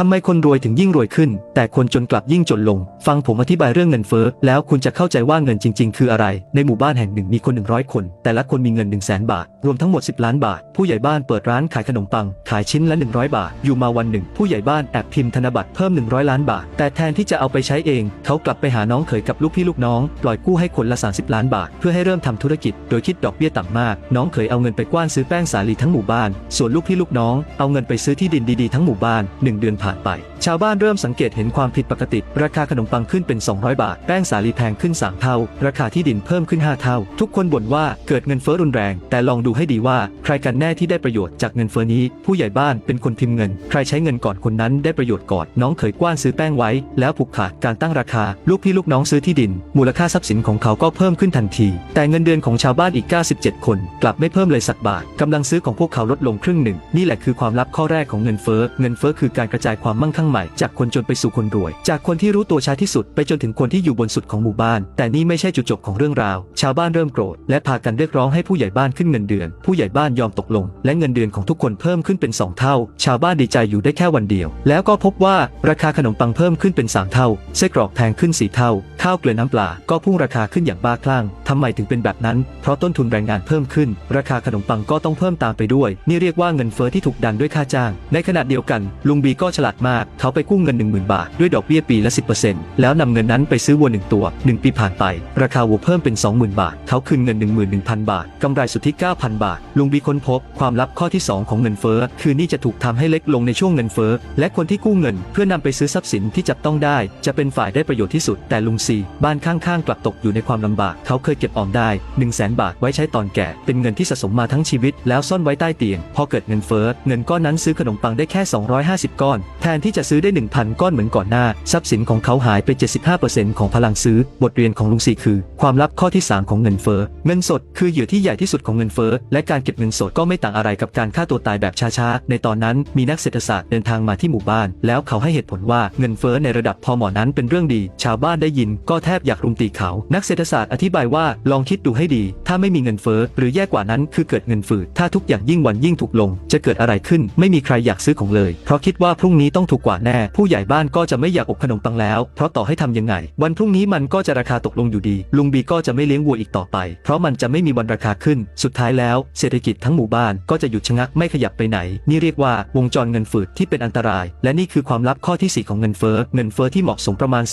ทำไมคนรวยถึงยิ่งรวยขึ้น แต่คนจนกลับยิ่งจนลง ฟังผมอธิบายเรื่องเงินเฟ้อแล้วคุณจะเข้าใจว่าเงินจริง ๆ คืออะไร ในหมู่บ้านแห่งหนึ่งมีคน 100 คน แต่ละคนมีเงิน 1 0 0 0 0แบาท รวมทั้งหมด 10 ล้านบาท ผู้ใหญ่บ้านเปิดร้านขายขนมปัง ขายชิ้นละ 100 บาท อยู่มาวันหนึ่ง ผู้ใหญ่บ้านแอบพิมพ์ธนบัตรเพิ่ม 100 ล้านบาท แต่แทนที่จะเอาไปใช้เอง เขากลับไปหาน้องเขยกับลูกพี่ลูกน้อง ปล่อยกู้ให้คนละ 30 ล้านบาท เพื่อให้เริ่มทำธุรกิจ โดยคิดดอกเบี้ยต่ำมาก น้องเขยเอาเงินไปกว้านซื้อแป้งสาลีทั้งหมู่บ้าน ส่วนลูกพี่ลูกน้องเอาเงินไปซื้อที่ดินดีๆทั้งหมู่บ้าน1เดือนผ่านไป ชาวบ้านเริ่มสังเกตเห็นความผิดปกติ ราคาขนมปังขึ้นเป็น 200 บาท แป้งสาลีแพงขึ้น 3 เท่า ราคาที่ดินเพิ่มขึ้น 5 เท่า ทุกคนบ่นว่าเกิดเงินเฟ้อรุนแรง แต่ลองดูให้ดีว่าใครกันแน่ที่ได้ประโยชน์จากเงินเฟ้อนี้ ผู้ใหญ่บ้านเป็นคนพิมพ์เงิน ใครใช้เงินก่อนคนนั้นได้ประโยชน์ก่อน น้องเขยกว้านซื้อแป้งไว้ แล้วผูกขาดการตั้งราคา ลูกพี่ลูกน้องซื้อที่ดิน มูลค่าทรัพย์สินของเขาก็เพิ่มขึ้นทันที แต่เงินเดือนของชาวบ้านอีก 97 คน กลับไม่เพิ่มเลยสักบาทกำลังซื้อของพวกเขาลดลงครึ่งหนึ่งนี่แหละคือความลับข้อแรกของเงินเฟ้อเงินเฟ้อคือการกระจายความมั่งคั่งใหม่ จากคนจนไปสู่คนรวย จากคนที่รู้ตัวช้าที่สุดไปจนถึงคนที่อยู่บนสุดของหมู่บ้าน แต่นี่ไม่ใช่จุดจบของเรื่องราว ชาวบ้านเริ่มโกรธ และพากันเรียกร้องให้ผู้ใหญ่บ้านขึ้นเงินเดือน ผู้ใหญ่บ้านยอมตกลง และเงินเดือนของทุกคนเพิ่มขึ้นเป็น 2 เท่า ชาวบ้านดีใจอยู่ได้แค่วันเดียว แล้วก็พบว่าราคาขนมปังเพิ่มขึ้นเป็น3เท่าไส้กรอกแพงขึ้น4เท่า ข้าวเกลือน้ำปลาก็พุ่งราคาขึ้นอย่างบ้าคลั่งทำไมถึงเป็นแบบนั้น เพราะต้นทุนแรงงานเพิ่มขึ้น ราคาขนมปังก็ต้องเพิ่มตามไปด้วย นี่เรียกว่าเงินเฟ้อที่ถูกดันด้วยค่าจ้าง ในขณะเดียวกันลุงบีก็ฉลาดมาก เขาไปกู้เงิน 10,000 บาท ด้วยดอกเบี้ยปีละ 10%แล้วนำเงินนั้นไปซื้อวัวหนึ่งตัว 1 ปีผ่านไป ราคาวัวเพิ่มเป็น 20,000 บาท เขาคืนเงิน 11,000 บาทกำไรสุทธิ 9,000 บาท ลุงบีค้นพบความลับข้อที่ 2 ของเงินเฟ้อ คือนี่จะถูกทำให้เล็กลงในช่วงเงินเฟ้อ และคนที่กู้เงิน เพื่อนำไปซื้อทรัพย์สินที่จับต้องได้ จะเป็นฝ่ายได้ประโยชน์ที่สุด แต่ลุงซีบ้านข้างๆ กลับตกอยู่ในความลำบาก เขาเคยเก็บออมได้ 1 0 0 0 0แบาทไว้ใช้ตอนแก่ เป็นเงินที่สะสมมาทั้งชีวิต แล้วซ่อนไว้ใต้เตียง พอเกิดเงินเฟ้อ เงินก้อนนั้นซื้อขนมปังได้แค่ 250 ก้อนแทนที่จะซื้อได้ 1,000 ก้อนเหมือนก่อนหน้า ทรัพย์สินของเขาหายไป 75%ของพลังซื้อ บทเรียนของลุงซีคือ ความลับข้อที่ 3 ของเงินเฟ้อเงินสดคือเหยื่อที่ใหญ่ที่สุดของเงินเฟ้อและการเก็บเงินสดก็ไม่ต่างอะไรกับการฆ่าตัวตายแบบช้าๆในตอนนั้นมีนักเศรษฐศาสตร์เดินทางมาที่หมู่บ้าน แล้วเขาให้เหตุผลว่าเงินเฟ้อในระดับพอเหมาะนั้นเป็นเรื่องดี ชาวบ้านได้ยินก็แทบอยากรุมตีเขา นักเศรษฐศาสตร์อธิบายว่าลองคิดดูให้ดี ถ้าไม่มีเงินเฟ้อหรือแย่กว่านั้นคือเกิดเงินฝืดถ้าทุกอย่างยิ่งวันยิ่งถูกลง จะเกิดอะไรขึ้นไม่มีใครอยากซื้อของเลย เพราะคิดว่าพรุ่งนี้ต้องถูกกว่าแน่ ผู้ใหญ่บ้านก็จะไม่อยากอบขนมปังแล้ว เพราะต่อให้ทำยังไง วันพรุ่งนี้มันก็จะราคาตกลงอยู่ดี ลุงบีก็จะไม่เลี้ยงวัวอีกต่อไป เพราะมันจะไม่มีวันราคาขึ้น สุดท้ายแล้วเศรษฐกิจทั้งหมู่บ้านก็จะหยุดชะงักไม่ขยับไปไหน นี่เรียกว่าวงจรเงินฝืดที่เป็นอันตราย และนี่คือความลับข้อที่ 4 ของเงินเฟ้อเงินเฟ้อที่เหมาะสมประมาณ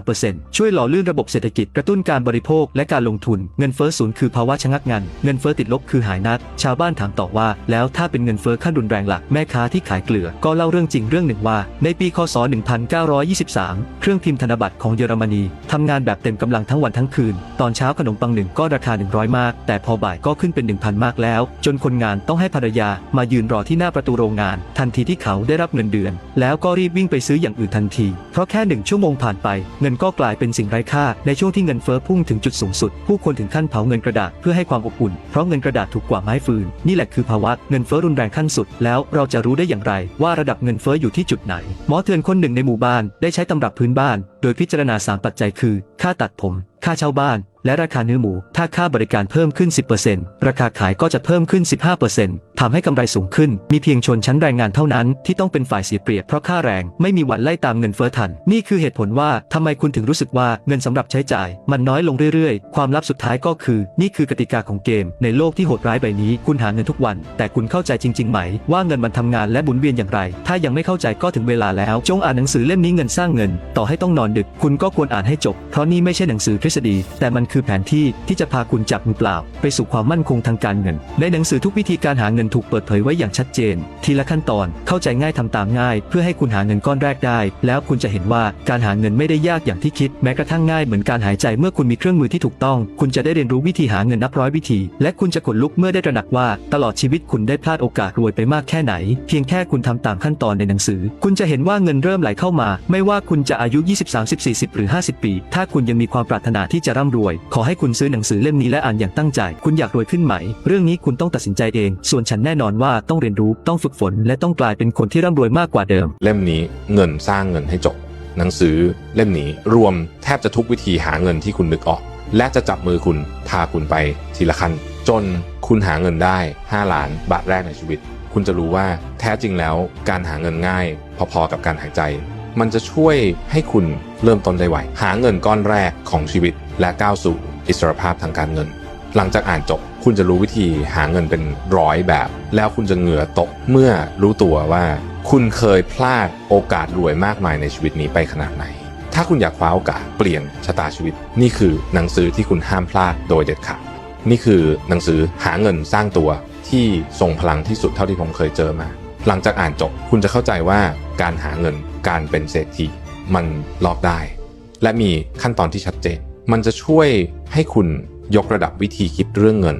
2-3%ช่วยหล่อลื่นระบบเศรษฐกิจกระตุ้นการบริโภคและการลงทุน เงินเฟ้อศูนย์คือภาวะชะงักงันเงินเฟ้อติดลบคือหายนัด ชาวบ้านถามต่อว่า แล้วถ้าเป็นเงินเฟ้อขั้นรุนแรงหลักแม่ค้าที่ขายเกลือก็เล่าเรื่องจริงเรื่องหนึ่งว่า ในปีคศ 1923 เครื่องพิมพ์ธนบัตรของเยอรมนีทำงานแบบเต็มกำลังทั้งวันทั้งคืน ตอนเช้าขนมปังหนึ่งก็ราคา 100 มาก แต่พอบ่ายก็ขึ้นเป็น 1,000 มากแล้ว จนคนงานต้องให้ภรรยามายืนรอที่หน้าประตูโรงงาน ทันทีที่เขาได้รับเงินเดือน แล้วก็รีบวิ่งไปซื้ออย่างอื่นทันที เพราะแค่หนึ่งชั่วโมงผ่านไป เงินก็กลายเป็นสิ่งไร้ค่า ในช่วงที่เงินเฟ้อพุ่งถึงจุดสูงสุด ผู้คนถึงขั้นเผาเงินกระดาษเพื่อให้ความอบอุ่น เพราะเงินกระดาษถูกกว่าไม้ฟืน นี่แหละคือภาวะเงินเฟ้อรุนแรงขั้นสุด แล้วเราจะรู้ได้อย่างไรว่าระดับเงินเฟ้ออยู่ที่จุดไหน หมอเถื่อนคนหนึ่งในหมู่บ้านได้ใช้ตำรับพื้นบ้านโดยพิจารณาสามปัจจัยคือ ค่าตัดผม ค่าเช่าบ้าน และราคาเนื้อหมู ถ้าค่าบริการเพิ่มขึ้น 10%ราคาขายก็จะเพิ่มขึ้น 15%ทำให้กำไรสูงขึ้น มีเพียงชนชั้นแรงงานเท่านั้นที่ต้องเป็นฝ่ายเสียเปรียบเพราะค่าแรงไม่มีวันไล่ตามเงินเฟ้อทัน นี่คือเหตุผลว่าทำไมคุณถึงรู้สึกว่าเงินสำหรับใช้จ่าย มันน้อยลงเรื่อยๆ ความลับสุดท้ายก็คือ นี่คือกติกาของเกม ในโลกที่โหดร้ายใบนี้ คุณหาเงินทุกวัน แต่คุณเข้าใจจริง ๆ ไหม ว่าเงินมันทำงานและหมุนเวียนอย่างไร ถ้ายังไม่เข้าใจก็ถึงเวลาแล้ว จงอ่านหนังสือเล่มนี้เงินสร้างเงิน ต่อให้ต้องนอนดึก คุณก็ควรอ่านให้จบ เพราะนี่ไม่ใช่หนังสือทฤษฎี แต่มันคือแผนที่ที่จะพาคุณจากมือเปล่า ไปสู่ความมั่นคงทางการเงิน ในหนังสือทุกวิธีการหาเงินถูกเปิดเผยไว้อย่างชัดเจน ทีละขั้นตอนเข้าใจง่ายทำตามง่าย เพื่อให้คุณหาเงินก้อนแรกได้ แล้วคุณจะเห็นว่าการหาเงินไม่ได้ยากอย่างที่คิด แม้กระทั่งง่ายเหมือนการหายใจเมื่อคุณมีเครื่องมือที่ถูกต้อง คุณจะได้เรียนรู้วิธีหาเงินนับร้อยวิธี และคุณจะขนลุกเมื่อได้ตระหนักว่า ตลอดชีวิตคุณได้พลาดโอกาสรวยไปมากแค่ไหน เพียงแค่คุณทำตามขั้นตอนในหนังสือ คุณจะเห็นว่าเงินเริ่มไหลเข้ามา ไม่ว่าคุณจะอายุ20 30 40 หรือ 50 ปี ถ้าคุณยังมีความปรารถนาที่จะร่ำรวย ขอให้คุณซื้อหนังสือเล่มนี้และอ่านอย่างตั้งใจ คุณอยากรวยขึ้นไหม เรื่องนี้คุณต้องตัดสินใจเอง ส่วนฉันแน่นอนว่าต้องเรียนรู้ ต้องฝึกฝน และต้องกลายเป็นคนที่ร่ำรวยมากกว่าเดิม เล่มนี้เงินสร้างเงินให้จบ หนังสือเล่มนี้รวมแทบจะทุกวิธีหาเงินที่คุณนึกออก และจะจับมือคุณพาคุณไปทีละขั้นจนคุณหาเงินได้ 5 ล้านบาทแรกในชีวิตคคุณจะรู้ว่าแท้จริงแล้วการหาเงินง่าย พอๆกับการหายใจ มันจะช่วยให้คุณ เริ่มต้นได้ไวหาเงินก้อนแรกของชีวิตและก้าวสู่อิสรภาพทางการเงิน หลังจากอ่านจบคุณจะรู้วิธีหาเงินเป็นร้อยแบบ แล้วคุณจะเหงื่อตกเมื่อรู้ตัวว่า คุณเคยพลาดโอกาสรวยมากมายในชีวิตนี้ไปขนาดไหน ถ้าคุณอยากคว้าโอกาสเปลี่ยนชะตาชีวิต นี่คือหนังสือที่คุณห้ามพลาดโดยเด็ดขาดนี่คือหนังสือหาเงินสร้างตัวที่ทรงพลังที่สุดเท่าที่ผมเคยเจอมา หลังจากอ่านจบคุณจะเข้าใจว่าการหาเงินการเป็นเศรษฐี มันลอกได้ และมีขั้นตอนที่ชัดเจน มันจะช่วยให้คุณยกระดับวิธีคิดเรื่องเงิน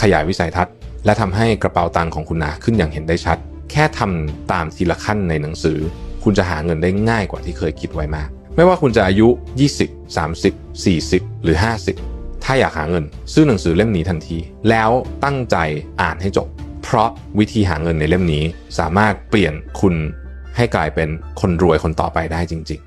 ขยายวิสัยทัศน์ และทำให้กระเป๋าตังค์ของคุณหนาขึ้นอย่างเห็นได้ชัด แค่ทำตามทีละขั้นในหนังสือ คุณจะหาเงินได้ง่ายกว่าที่เคยคิดไว้มาก ไม่ว่าคุณจะอายุ 20 30 40 หรือ 50 ถ้าอยากหาเงิน ซื้อหนังสือเล่มนี้ทันที แล้วตั้งใจอ่านให้จบ เพราะวิธีหาเงินในเล่มนี้สามารถเปลี่ยนคุณให้กลายเป็นคนรวยคนต่อไปได้จริง